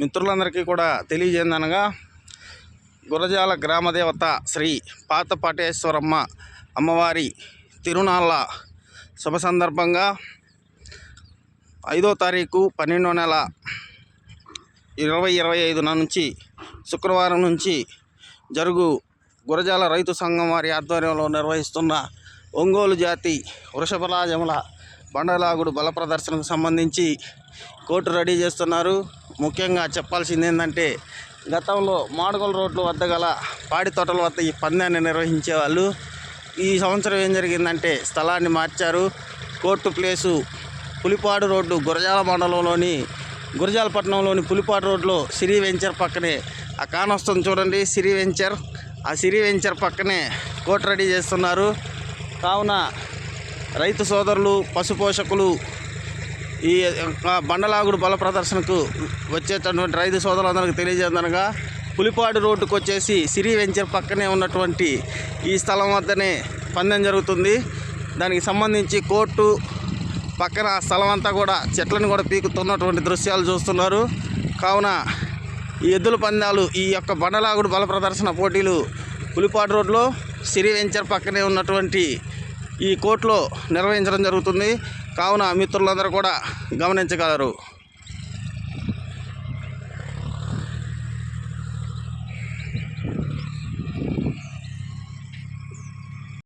మిత్రులందరికీ కూడా తెలియజేయనగా గురజాల గ్రామదేవత శ్రీ పాత పాటేశ్వరమ్మ అమ్మవారి తిరునాళ్ళ శుభ సందర్భంగా ఐదో తారీఖు పన్నెండో నెల ఇరవై ఇరవై ఐదు నుంచి శుక్రవారం నుంచి జరుగు గురజాల రైతు సంఘం వారి ఆధ్వర్యంలో నిర్వహిస్తున్న ఒంగోలు జాతి వృషభరాజముల బండలాగుడు బల ప్రదర్శనకు సంబంధించి కోర్టు రెడీ చేస్తున్నారు. ముఖ్యంగా చెప్పాల్సింది ఏంటంటే గతంలో మాడుగోల రోడ్ల వద్ద గల పాడి తోటల వద్ద ఈ పందాన్ని నిర్వహించేవాళ్ళు. ఈ సంవత్సరం ఏం జరిగిందంటే స్థలాన్ని మార్చారు. Court place Pulipadu road Gurazala మండలంలోని గురజాలపట్నంలోని పులిపాడు రోడ్లో సిరి వెంచర్ పక్కనే ఆ కానొస్తుంది చూడండి సిరి వెంచర్. ఆ సిరి వెంచర్ పక్కనే కోర్టు రెడీ చేస్తున్నారు. కావున రైతు సోదరులు పశుపోషకులు ఈ బండలాగుడు బల ప్రదర్శనకు వచ్చేటటువంటి రైతు సోదరులందరికీ తెలియజేదనగా పులిపాడు రోడ్డుకు వచ్చేసి సిరి వెంచర్ పక్కనే ఉన్నటువంటి ఈ స్థలం వద్దనే పందెం జరుగుతుంది. దానికి సంబంధించి కోర్టు పక్కన ఆ స్థలం అంతా కూడా చెట్లను కూడా పీకుతున్నటువంటి దృశ్యాలు చూస్తున్నారు. కావున ఈ ఎద్దుల పందాలు ఈ యొక్క బండలాగుడు బల ప్రదర్శన పోటీలు పులిపాడు రోడ్లో సిరి వెంచర్ పక్కనే ఉన్నటువంటి ఈ కోర్టులో నిర్వహించడం జరుగుతుంది. కావున మిత్రులందరూ కూడా గమనించగలరు.